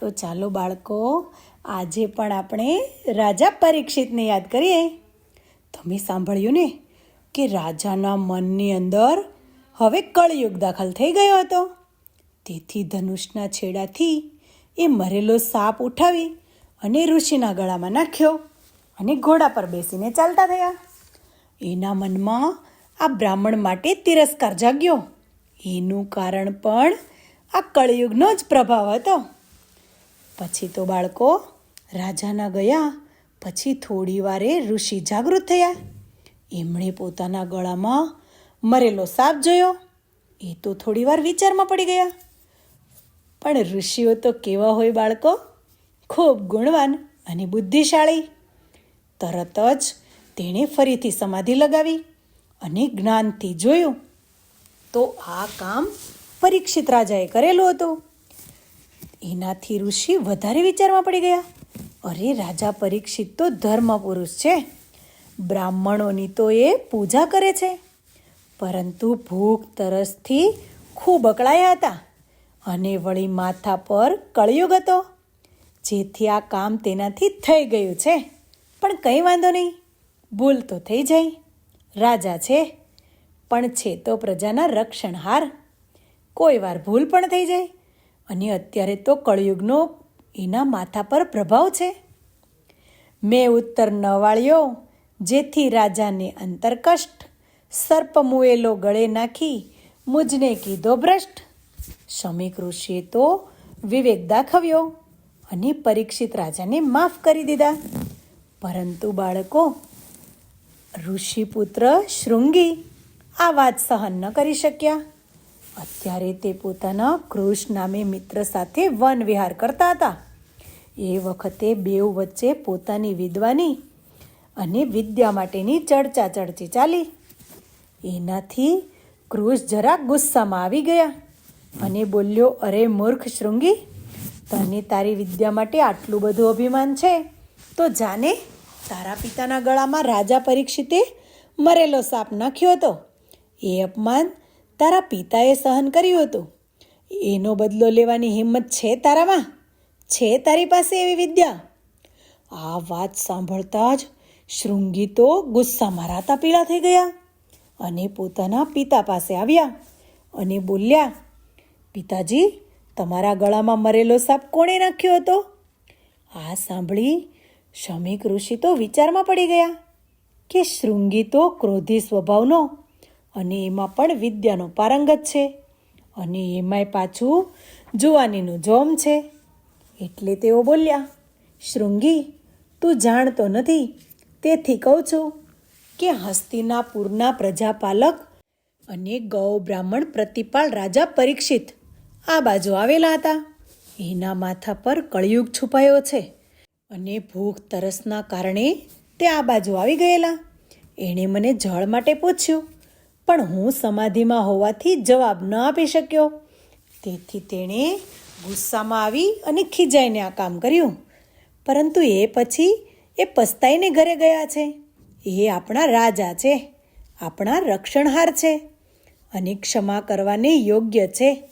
તો ચાલો બાળકો, આજે પણ આપણે રાજા પરીક્ષિતને યાદ કરીએ. તમે સાંભળ્યું ને કે રાજાના મનની અંદર હવે કળયુગ દાખલ થઈ ગયો હતો. તેથી ધનુષના છેડાથી એ મરેલો સાપ ઉઠાવી અને ઋષિના ગળામાં નાખ્યો અને ઘોડા પર બેસીને ચાલતા થયા. એના મનમાં આ બ્રાહ્મણ માટે તિરસ્કાર જાગ્યો. એનું કારણ પણ આ કળયુગનો જ પ્રભાવ હતો. પછી તો બાળકો રાજાના ગયા, પછી થોડી વારે ઋષિ જાગૃત થયા. એમણે પોતાના ગળામાં મરેલો સાપ જોયો. એ તો થોડી વાર વિચારમાં પડી ગયા. પણ ઋષિઓ તો કેવા હોય બાળકો? ખૂબ ગુણવાન અને બુદ્ધિશાળી. તરત જ તેણે ફરીથી સમાધિ લગાવી અને જ્ઞાનથી જોયું. તો આ કામ પરીક્ષિત રાજાએ કરેલું હતું. એનાથી ઋષિ વધારે વિચારમાં પડી ગયા. અરે, રાજા પરીક્ષિત તો ધર્મ પુરુષ છે. બ્રાહ્મણોની તો એ પૂજા કરે છે. પરંતુ ભૂખ તરસથી ખૂબ અકળાયા હતા અને વળી માથા પર કળિયુગ હતો. જેથી આ કામ તેનાથી થઈ ગયું છે. પણ કંઈ વાંધો નહીં. ભૂલ તો થઈ જાય. રાજા છે. પણ છે તો પ્રજાના રક્ષણહાર. કોઈ વાર ભૂલ પણ થઈ જાય. અને અત્યારે તો કળિયુગનો એના માથા પર પ્રભાવ છે. મેં ઉત્તર ન વાળ્યો જેથી રાજાને અંતરકષ્ટ, સર્પ મુએલો ગળે નાખી મુજને કીધો ભ્રષ્ટ. શમીક ઋષિએ તો વિવેક દાખવ્યો અને પરીક્ષિત રાજાને માફ કરી દીધા. પરંતુ બાળકો ઋષિપુત્ર શૃંગી આ વાત સહન ન કરી શક્યા. અત્યારે તે પોતાના કૃષ નામે મિત્ર સાથે વન વિહાર કરતા હતા. એ વખતે બેઉ વચ્ચે પોતાની વિદ્વાની અને વિદ્યા માટેની ચર્ચા ચર્ચી ચાલી. એનાથી કૃષ જરા ગુસ્સામાં આવી ગયા અને બોલ્યો, અરે મૂર્ખ શૃંગી, તને તારી વિદ્યા માટે આટલું બધું અભિમાન છે? તો જાને, તારા પિતાના ગળામાં રાજા પરીક્ષિતે મરેલો સાપ નાખ્યો હતો. એ અપમાન તારા પિતાએ સહન કર્યું હતું. એનો બદલો લેવાની હિંમત છે તારામાં છે તારી પાસે એવી વિદ્યા? આ વાત સાંભળતા જ શૃંગી તો ગુસ્સામાં રાતા પીળા થઈ ગયા અને પોતાના પિતા પાસે આવ્યા અને બોલ્યા, પિતાજી, તમારા ગળામાં મરેલો સાપ કોણે નાખ્યો હતો? આ સાંભળી શમીક ઋષિ તો વિચારમાં પડી ગયા કે શૃંગી તો ક્રોધી સ્વભાવનો અને એમાં પણ વિદ્યાનો પારંગત છે. અને એમાંય પાછું જુવાનીનું જોમ છે. એટલે તેઓ બોલ્યા, શૃંગી, તું જાણતો નથી. તેથી કહું છું કે હસ્તિનાપુરના પ્રજાપાલક અને ગૌ બ્રાહ્મણ પ્રતિપાલ રાજા પરીક્ષિત આ બાજુ આવેલા હતા. એના માથા પર કળિયુગ છુપાયો છે અને ભૂખ તરસના કારણે તે આ બાજુ આવી ગયેલા. એણે મને જળ માટે પૂછ્યું પણ હું સમાધિમાં હોવાથી જવાબ ન આપી શક્યો. તેથી તેણે ગુસ્સામાં આવી અને ખીજાઈને આ કામ કર્યું. પરંતુ એ પછી એ પસ્તાઈને ઘરે ગયા છે. એ આપણા રાજા છે. આપણા રક્ષણહાર છે અને ક્ષમા કરવાને યોગ્ય છે.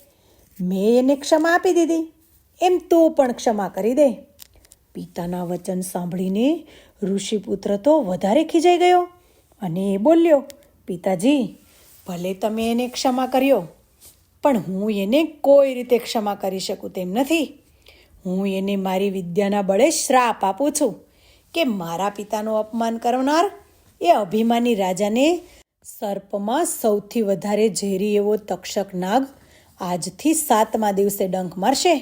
મેં એને ક્ષમા આપી દીધી. એમ તું પણ ક્ષમા કરી દે. પિતાના વચન સાંભળીને ઋષિપુત્ર તો વધારે ખીજાઈ ગયો અને એ બોલ્યો, પિતાજી ભલે તમે એને ક્ષમા કર્યો, પણ હું એને કોઈ રીતે ક્ષમા કરી શકું તેમ નથી. હું એને મારી વિદ્યાના બળે શ્રાપ આપું છું કે મારા પિતાનું અપમાન કરનાર એ અભિમાની રાજાને સર્પમાં સૌથી વધારે ઝેરી એવો તક્ષક નાગ આજથી સાતમા દિવસે ડંખ મારશે.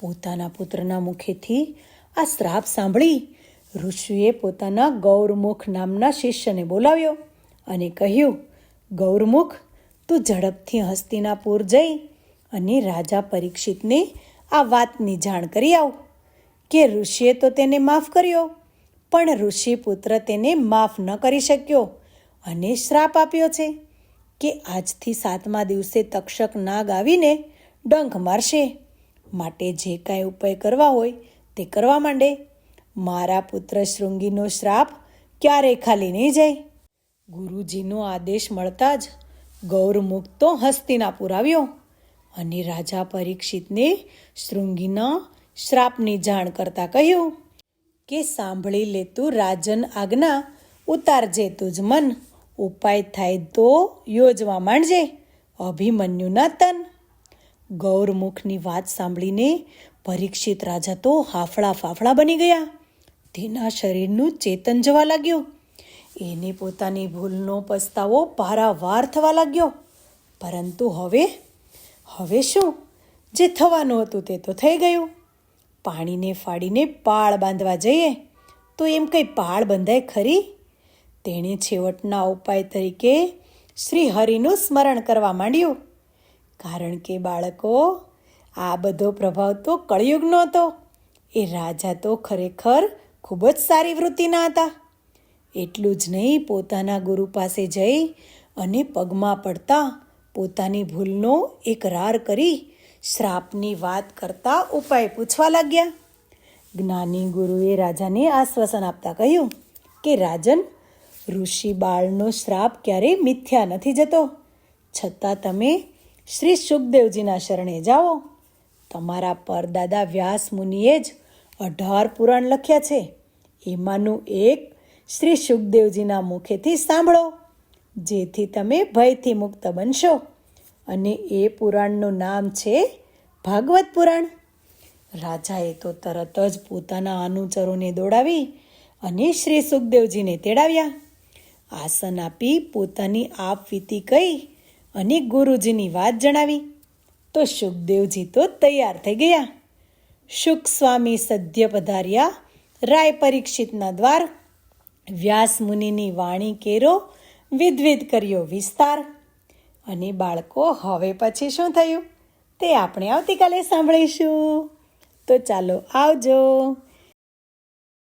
પોતાના પુત્રના મુખેથી આ શ્રાપ સાંભળી ઋષિએ પોતાના ગૌરમુખ નામના શિષ્યને બોલાવ્યો અને કહ્યું ગૌરમુખ, તું ઝડપથી હસ્તિનાપુર જઈ અને રાજા પરીક્ષિતને આ વાતની જાણ કરી આવ કે ઋષિએ તો તેને માફ કર્યો, પણ ઋષિ પુત્ર તેને માફ ન કરી શક્યો અને શ્રાપ આપ્યો છે કે આજથી સાતમા દિવસે તક્ષક નાગ આવીને ડંખ મારશે. માટે જે કાંઈ ઉપાય કરવા હોય તે કરવા માંડે. મારા પુત્ર શૃંગીનો શ્રાપ ક્યારેય ખાલી નહીં જાય. ગુરુજીનો આદેશ મળતા જ ગૌરમુખ તો હસ્તિનાપુર આવ્યો અને રાજા પરીક્ષિતને શૃંગીના શ્રાપની જાણ કરતા કહ્યું કે સાંભળી લેતું રાજન આજ્ઞા ઉતારજે તુજ મન. ઉપાય થાય તો યોજવા માંડજે, અભિમન્યુના તન. ગૌરમુખની વાત સાંભળીને પરીક્ષિત રાજા તો હાફળા ફાફળા બની ગયા. તેના શરીરનું ચેતન જવા લાગ્યું. એને પોતાની ભૂલનો પસ્તાવો પારાવાર થવા લાગ્યો. પરંતુ હવે હવે શું? જે થવાનું હતું તે તો થઈ ગયું. પાણીને ફાડીને પાળ બાંધવા જઈએ, તો એમ કંઈ પાળ બંધાય ખરી? તેણે છેવટના ઉપાય તરીકે શ્રી હરિનું સ્મરણ કરવા માંડ્યું. કારણ કે બાળકો, આ બધો પ્રભાવ તો કળિયુગનો હતો. એ રાજા તો ખરેખર ખૂબ જ સારી વૃત્તિના હતા. એટલું જ નહીં, પોતાના ગુરુ પાસે જઈ અને પગમાં પડતા પોતાની ભૂલનો એકરાર કરી શ્રાપની વાત કરતા ઉપાય પૂછવા લાગ્યા. જ્ઞાની ગુરુએ રાજાને આશ્વાસન આપતા કહ્યું કે, રાજન, ઋષિ બાળનો શ્રાપ ક્યારેય મિથ્યા નથી જતો. છતાં તમે શ્રી સુખદેવજીના શરણે જાઓ. તમારા પરદાદા વ્યાસ મુનિએ જ અઢાર પુરાણ લખ્યા છે. એમાંનું એક શ્રી સુખદેવજીના મુખેથી સાંભળો, જેથી તમે ભયથી મુક્ત બનશો. અને એ પુરાણનું નામ છે ભાગવત પુરાણ. રાજાએ તો તરત જ પોતાના અનુચરોને દોડાવી અને શ્રી સુખદેવજીને તેડાવ્યા. આસન આપી પોતાની આપ વીતી કહી અને ગુરુજીની વાત જણાવી. તો સુખદેવજી તો તૈયાર થઈ ગયા. સુખ સ્વામી સદ્ય પધાર્યા, રાય પરીક્ષિતના દ્વાર વ્યાસ મુનિની વાણી કેરો વિધવિધ કર્યો વિસ્તાર. અને બાળકો, હવે પછી શું થયું? તે આપણે આવતીકાલે સાંભળીશું. તો ચાલો આવજો.